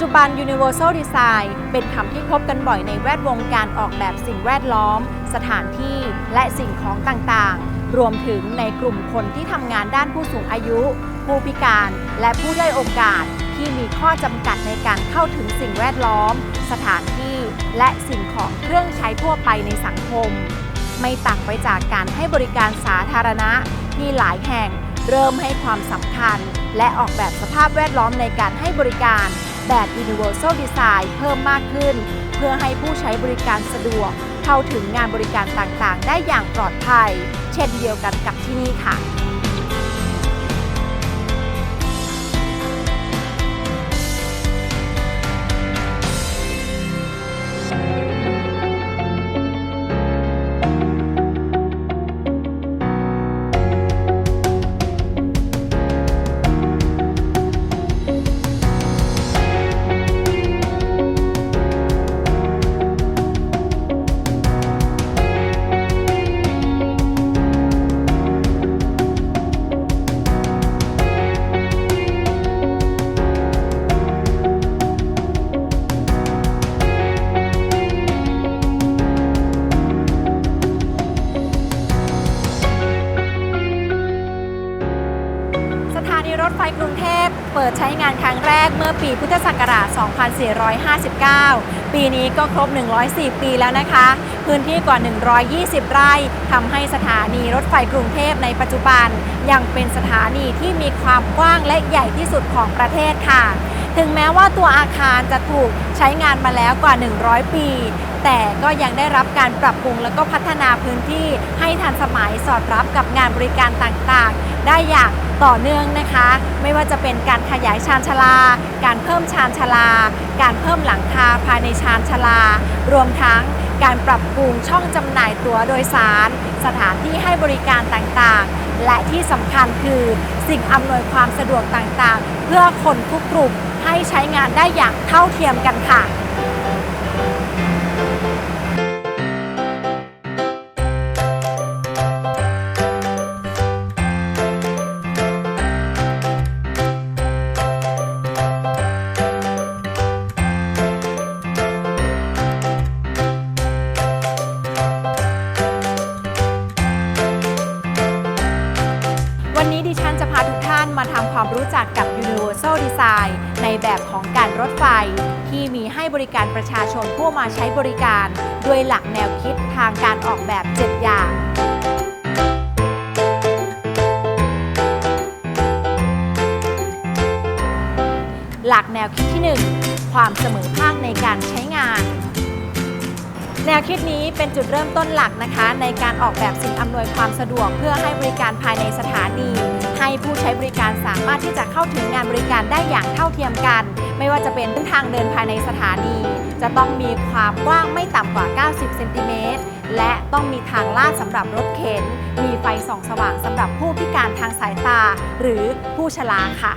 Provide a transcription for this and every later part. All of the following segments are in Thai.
ปัจจุบัน Universal Design เป็นคำที่พบกันบ่อยในแวดวงการออกแบบสิ่งแวดล้อม สถานที่และสิ่งของต่างๆ รวมถึงในกลุ่มคนที่ทำงานด้านผู้สูงอายุ ผู้พิการ และผู้ด้อยโอกาสที่มีข้อจำกัดในการเข้าถึงสิ่งแวดล้อม สถานที่และสิ่งของเครื่องใช้ทั่วไปในสังคม ไม่ต่างไปจากการให้บริการสาธารณะที่หลายแห่งเริ่มให้ความสำคัญ และออกแบบสภาพแวดล้อมในการให้บริการ แบบ Universal Design เพิ่มมากขึ้น เพื่อให้ผู้ใช้บริการสะดวก เข้าถึงงานบริการต่างๆ ได้อย่างปลอดภัย เช่นเดียวกันกับที่นี่ค่ะ 2459 ปีนี้ก็ครบ 104 ปีแล้วนะคะ พื้นที่กว่า 120 ไร่ทำให้สถานีรถไฟกรุงเทพในปัจจุบัน ยังเป็นสถานีที่มีความกว้างและใหญ่ที่สุดของประเทศค่ะ ถึงแม้ว่าตัวอาคารจะถูกใช้งานมาแล้วกว่า 100 ปี แต่ก็ยังได้รับการปรับปรุงและก็พัฒนาพื้นที่ให้ทันสมัยสอดรับกับงานบริการต่างๆ ได้อย่างต่อเนื่องนะคะ ไม่ว่าจะเป็นการขยายชานชาลา การเพิ่มชานชาลา การเพิ่มหลังคาภายในชานชาลา รวมทั้งการปรับปรุงช่องจำหน่ายตั๋วโดยสาร สถานที่ให้บริการต่างๆ และที่สำคัญคือสิ่งอำนวยความสะดวกต่างๆ เพื่อคนทุกกลุ่ม ให้ใช้งานได้อย่างเท่าเทียมกันค่ะวันนี้ดิฉันจะพาทุกท่านมาทำความรู้จักกับ Universal Design แบบของการรถไฟ ที่มีให้บริการประชาชนผู้มาใช้บริการ ด้วยหลักแนวคิดทางการออกแบบ 7 อย่างหลักแนวคิดที่ 1 ความเสมอภาคในการใช้งาน แนวคิดนี้เป็นจุดเริ่มต้นหลักนะคะ ในการออกแบบสิ่งอำนวยความสะดวกเพื่อให้บริการภายในสถานี ให้ผู้ใช้บริการสามารถที่จะเข้าถึงงานบริการได้อย่างเท่าเทียมกัน ไม่ว่าจะเป็นเส้นทางเดินภายในสถานี จะต้องมีความกว้างไม่ต่ำกว่า 90 เซนติเมตร และต้องมีทางลาดสำหรับรถเข็น มีไฟส่องสว่างสำหรับผู้พิการทางสายตา หรือผู้ชราค่ะ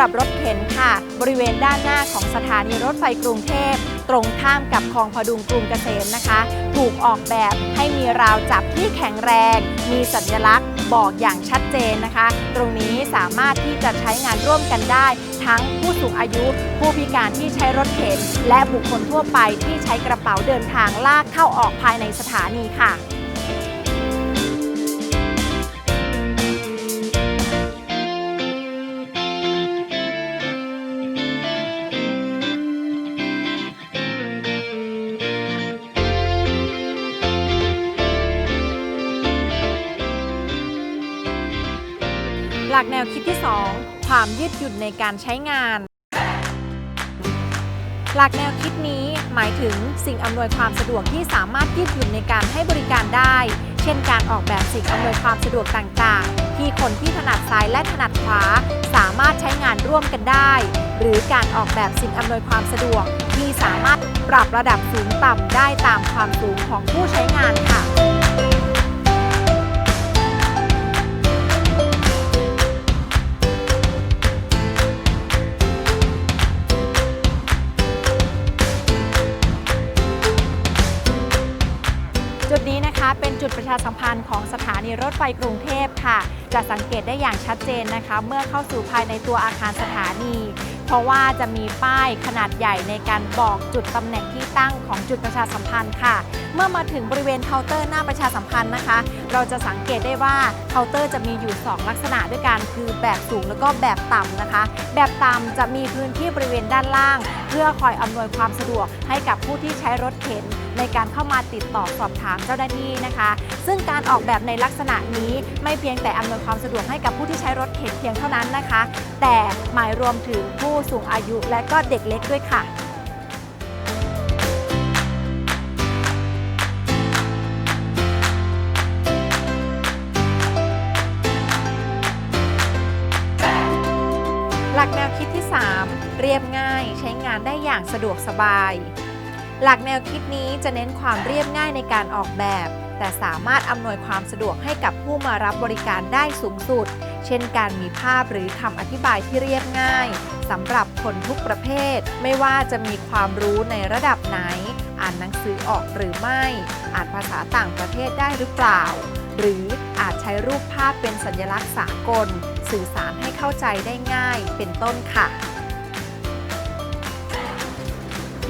หรับรถเข็นค่ะ บริเวณด้านหน้าของสถานีรถไฟกรุงเทพ ตรงข้ามกับคลองพดุงกรุงเกษมนะคะ ถูกออกแบบให้มีราวจับที่แข็งแรง มีสัญลักษณ์บอกอย่างชัดเจนนะคะ ตรงนี้สามารถที่จะใช้งานร่วมกันได้ ทั้งผู้สูงอายุ ผู้พิการที่ใช้รถเข็น และบุคคลทั่วไปที่ใช้กระเป๋าเดินทางลากเข้าออกภายในสถานีค่ะ หลักแนวคิดที่ 2 ความยืดหยุ่นในการใช้งาน หลักแนวคิดนี้หมายถึงสิ่งอำนวยความสะดวกที่สามารถยืดหยุ่นในการให้บริการได้ เช่นการออกแบบสิ่งอำนวยความสะดวกต่างๆ ที่คนที่ถนัดซ้ายและถนัดขวา สามารถใช้งานร่วมกันได้ หรือการออกแบบสิ่งอำนวยความสะดวกที่สามารถปรับระดับสูงต่ำได้ตามความสูงของผู้ใช้งานค่ะ ไฟกรุงเทพค่ะ จะสังเกตได้อย่างชัดเจนนะคะ เมื่อเข้าสู่ภายในตัวอาคารสถานี เพราะว่าจะมีป้ายขนาดใหญ่ในการบอกจุดตำแหน่งที่ ตั้งของจุดประชาสัมพันธ์ค่ะ เมื่อมาถึงบริเวณเคาน์เตอร์หน้าประชาสัมพันธ์นะคะ เราจะสังเกตได้ว่าเคาน์เตอร์จะมีอยู่ 2 ลักษณะด้วยกันคือแบบสูงแล้วก็แบบต่ำนะคะ แบบต่ำจะมีพื้นที่บริเวณด้านล่าง เพื่อคอยอำนวยความสะดวกให้กับผู้ที่ใช้รถเข็นในการเข้ามาติดต่อสอบถามเจ้าหน้าที่นะคะ ซึ่งการออกแบบในลักษณะนี้ไม่เพียงแต่อำนวยความสะดวกให้กับผู้ที่ใช้รถเข็นเพียงเท่านั้นนะคะ แต่หมายรวมถึงผู้สูงอายุและก็เด็กเล็กด้วยค่ะ รียบง่าย ใช้งานได้อย่างสะดวกสบาย หลักแนวคิดนี้จะเน้นความเรียบง่ายในการออกแบบ แต่สามารถอำนวยความสะดวกให้กับผู้มารับบริการได้สูงสุด เช่นการมีภาพหรือคำอธิบายที่เรียบง่ายสำหรับคนทุกประเภท ไม่ว่าจะมีความรู้ในระดับไหน อ่านหนังสือออกหรือไม่ อ่านภาษาต่างประเทศได้หรือเปล่า หรืออาจใช้รูปภาพเป็นสัญลักษณ์สากล สื่อสารให้เข้าใจได้ง่ายเป็นต้นค่ะ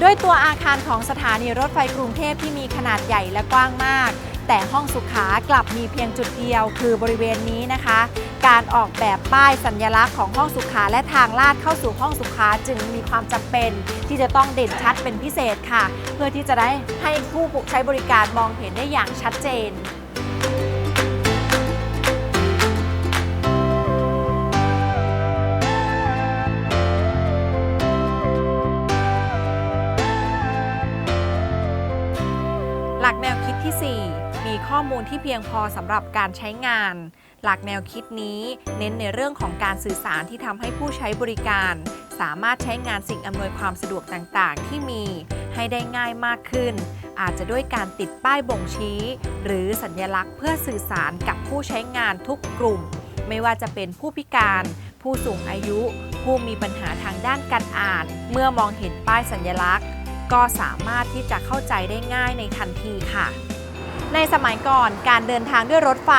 ด้วยตัวอาคารของสถานีรถไฟกรุงเทพที่มีขนาดใหญ่และกว้างมาก แต่ห้องสุขากลับมีเพียงจุดเดียว คือบริเวณนี้นะคะ การออกแบบป้ายสัญลักษณ์ของห้องสุขาและทางลาดเข้าสู่ห้องสุขาจึงมีความจำเป็นที่จะต้องเด่นชัดเป็นพิเศษค่ะ เพื่อที่จะได้ให้ผู้ใช้บริการมองเห็นได้อย่างชัดเจน อมูลที่เพียงพอสำหรับการใช้งาน หลักแนวคิดนี้เน้นในเรื่องของการสื่อสารที่ทำให้ผู้ใช้บริการ สามารถใช้งานสิ่งอำนวยความสะดวกต่างๆ ที่มีให้ได้ง่ายมากขึ้น อาจจะด้วยการติดป้ายบ่งชี้ หรือสัญลักษณ์เพื่อสื่อสารกับผู้ใช้งานทุกกลุ่ม ไม่ว่าจะเป็นผู้พิการ ผู้สูงอายุ ผู้มีปัญหาทางด้านการอ่าน เมื่อมองเห็นป้ายสัญลักษณ์ ก็สามารถที่จะเข้าใจได้ง่ายในทันทีค่ะ ในสมัยก่อนการเดินทางด้วยรถไฟ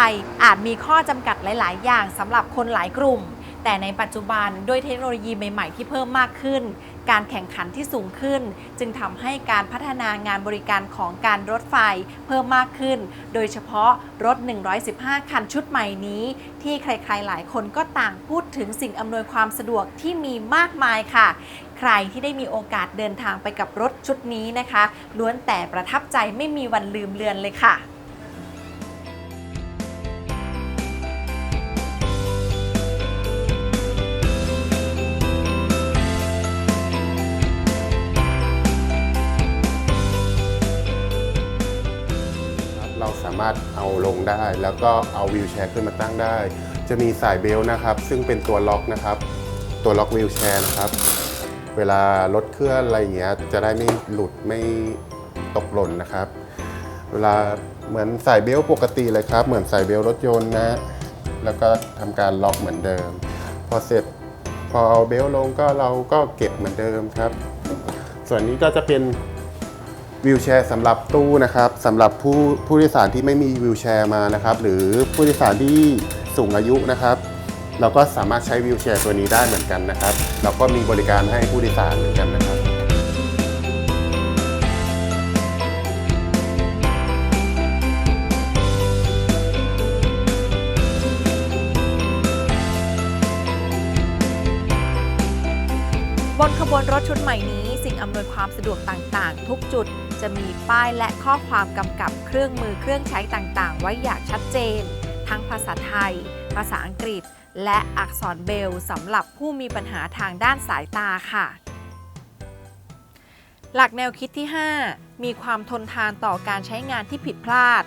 อาจมีข้อจำกัดหลาย ๆ อย่างสำหรับคนหลายกลุ่ม แต่ในปัจจุบันด้วยเทคโนโลยีใหม่ ๆ ที่เพิ่มมากขึ้น การแข่งขันที่สูงขึ้น จึงทำให้การพัฒนางานบริการของการรถไฟเพิ่มมากขึ้น โดยเฉพาะรถ 115 คันชุดใหม่นี้ ที่ใครๆหลายคนก็ต่างพูดถึงสิ่งอำนวยความสะดวกที่มีมากมายค่ะ ใครที่ได้มีโอกาสเดินทางไปกับรถชุดนี้นะคะ ล้วนแต่ประทับใจไม่มีวันลืมเลือนเลยค่ะาสามารถเอาลงได้ แล้วก็เอาวิวแชร์ขึ้นมาตั้งได้ จะมีสายเบลต์นะครับ ซึ่งเป็นตัวล็อกนะครับ ตัวล็อกวิวแชร์นะครับ เวลารถเคลื่อนอะไรอย่างเงี้ยจะได้ไม่หลุดไม่ตกหล่นนะครับ เวลาเหมือนสายเบลต์ปกติเลยครับ เหมือนสายเบลต์รถยนต์นะ แล้วก็ทำการล็อกเหมือนเดิม พอเสร็จพอเอาเบลต์ลงก็เราก็เก็บเหมือนเดิมครับ ส่วนนี้ก็จะเป็น วิวแชร์สำหรับตู้นะครับสำหรับผู้ผู้โดยสารที่ไม่มีวิวแชร์มานะครับ หรือผู้โดยสารที่สูงอายุนะครับ เราก็สามารถใช้วิวแชร์ตัวนี้ได้เหมือนกันนะครับ เราก็มีบริการให้ผู้โดยสารเหมือนกันนะครับบนขบวนรถชุดใหม่นี้ อำนวยความสะดวกต่างๆ ทุกจุดจะมีป้ายและข้อความกำกับเครื่องมือเครื่องใช้ต่างๆ ไว้อย่างชัดเจน ทั้งภาษาไทย ภาษาอังกฤษ และอักษรเบลสำหรับผู้มีปัญหาทางด้านสายตาค่ะ หลักแนวคิดที่ 5 มีความทนทานต่อการใช้งานที่ผิดพลาด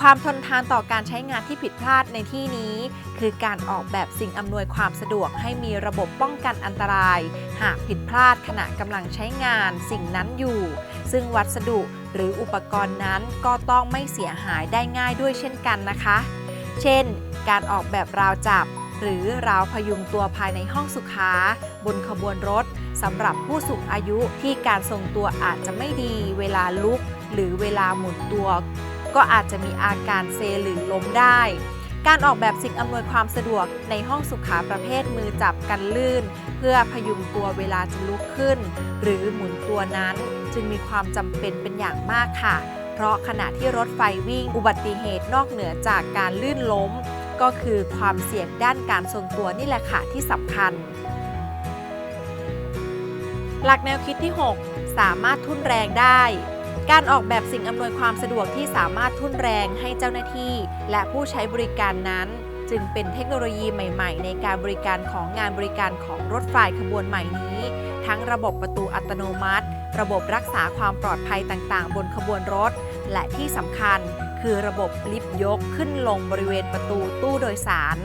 ความทนทานต่อการใช้งานที่ผิดพลาดในที่นี้ คือการออกแบบสิ่งอำนวยความสะดวกให้มีระบบป้องกันอันตราย หากผิดพลาดขณะกำลังใช้งานสิ่งนั้นอยู่ ซึ่งวัสดุหรืออุปกรณ์นั้นก็ต้องไม่เสียหายได้ง่ายด้วยเช่นกันนะคะ เช่น การออกแบบราวจับ หรือราวพยุงตัวภายในห้องสุขา บนขบวนรถสำหรับผู้สูงอายุที่การทรงตัวอาจจะไม่ดี เวลาลุก หรือเวลาหมุนตัว ก็อาจจะมีอาการเซหรือล้มได้ การออกแบบสิ่งอำนวยความสะดวกในห้องสุขาประเภทมือจับกันลื่น เพื่อพยุงตัวเวลาจะลุกขึ้น หรือหมุนตัวนั้นจึงมีความจำเป็นเป็นอย่างมากค่ะ เพราะขณะที่รถไฟวิ่งอุบัติเหตุนอกเหนือจากการลื่นล้ม ก็คือความเสี่ยงด้านการทรงตัวนี่แหละค่ะที่สำคัญหลักแนวคิดที่ 6 สามารถทุ่นแรงได้ การออกแบบสิ่งอำนวยความสะดวกที่สามารถทุ่นแรงให้เจ้าหน้าที่ และผู้ใช้บริการนั้น จึงเป็นเทคโนโลยีใหม่ ๆ ในการบริการของงานบริการของรถไฟขบวนใหม่นี้ ทั้งระบบประตูอัตโนมัติ ระบบรักษาความปลอดภัยต่างๆ บนขบวนรถ และที่สำคัญ คือระบบลิฟต์ยกขึ้นลงบริเวณประตูตู้โดยสาร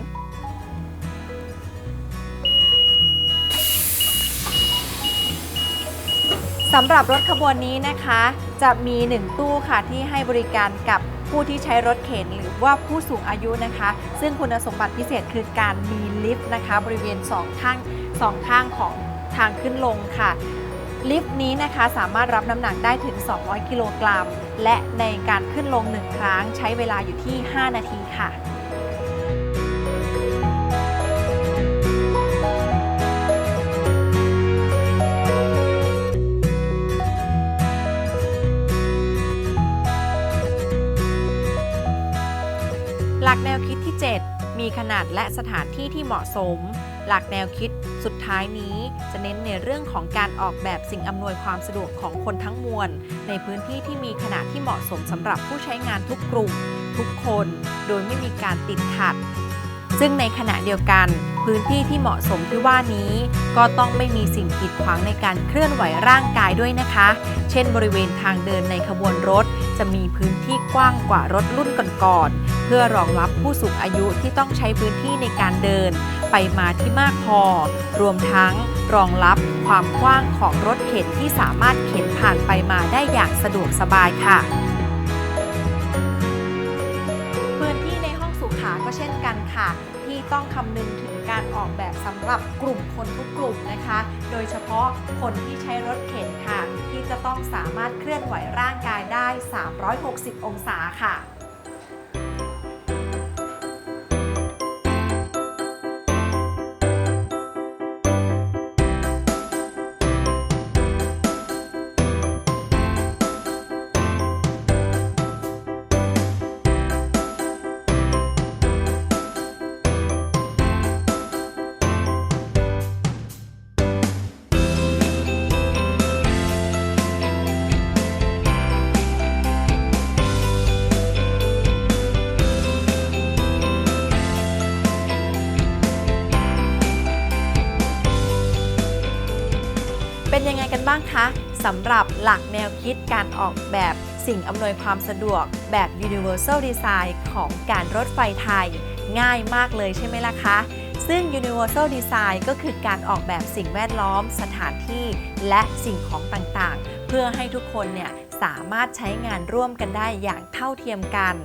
สำหรับรถขบวนนี้นะคะ จะมี 1 ตู้ค่ะที่ให้บริการกับผู้ที่ใช้รถเข็นหรือว่าผู้สูงอายุนะคะ ซึ่งคุณสมบัติพิเศษคือการมีลิฟต์นะคะ บริเวณ2ข้างสองข้างของทางขึ้นลงค่ะ ลิฟต์นี้นะคะสามารถรับน้ำหนักได้ถึง 200 กิโลกรัม และในการขึ้นลง 1 ครั้งใช้เวลาอยู่ที่ 5 นาทีค่ะ ลักแนวคิดที่ 7 มีขนาดและสถานที่ที่เหมาะสม หลักแนวคิดสุดท้ายนี้จะเน้นในเรื่องของการออกแบบสิ่งอำนวยความสะดวกของคนทั้งมวล ในพื้นที่ที่มีขนาดที่เหมาะสมสำหรับผู้ใช้งานทุกกลุ่ม ทุกคน โดยไม่มีการติดขัด ซึ่งในขณะเดียวกัน พื้นที่ที่เหมาะสมที่ว่านี้ ก็ต้องไม่มีสิ่งกีดขวางในการเคลื่อนไหวร่างกายด้วยนะคะ เช่น บริเวณทางเดินในขบวนรถ จะมีพื้นที่กว้างกว่ารถรุ่นก่อนๆ พื่อรองรับผู้สูงอายุที่ต้องใช้พื้นที่ในการเดิน ไปมาที่มากพอ รวมทั้งรองรับความกว้างของรถเข็นที่สามารถเข็นผ่านไปมาได้อย่างสะดวกสบายค่ะพื้นที่ในห้องสุขาก็เช่นกันค่ะ ที่ต้องคำนึงถึงการออกแบบสำหรับกลุ่มคนทุกกลุ่มนะคะ โดยเฉพาะคนที่ใช้รถเข็นค่ะ ที่จะต้องสามารถเคลื่อนไหวร่างกายได้ 360 องศาค่ะ เป็นยังไงกันบ้างคะสำหรับหลักแนวคิดการออกแบบสิ่งอำนวยความสะดวกแบบ Universal Design ของการรถไฟไทย ง่ายมากเลยใช่ไหมล่ะคะ ซึ่ง Universal Design ก็คือการออกแบบสิ่งแวดล้อม สถานที่ และสิ่งของต่างๆ เพื่อให้ทุกคนเนี่ยสามารถใช้งานร่วมกันได้อย่างเท่าเทียมกัน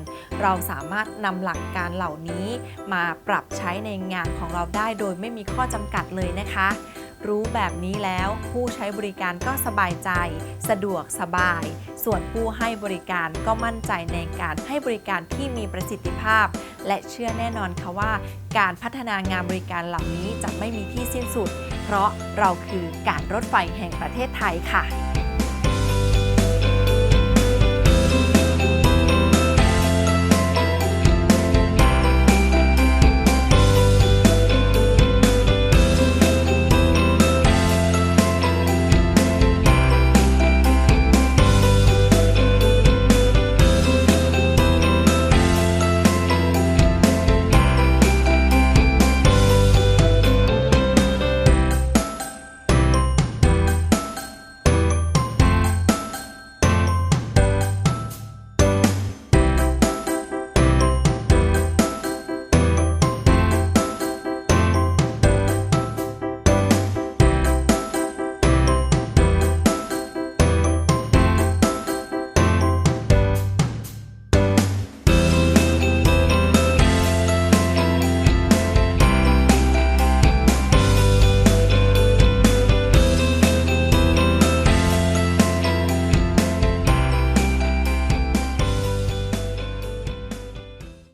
เราสามารถนำหลักการเหล่านี้มาปรับใช้ในงานของเราได้โดยไม่มีข้อจำกัดเลยนะคะ รู้แบบนี้แล้ว ผู้ใช้บริการก็สบายใจ สะดวกสบาย ส่วนผู้ให้บริการก็มั่นใจในการให้บริการที่มีประสิทธิภาพ และเชื่อแน่นอนค่ะว่า การพัฒนางานบริการเหล่านี้จะไม่มีที่สิ้นสุด เพราะเราคือการรถไฟแห่งประเทศไทยค่ะ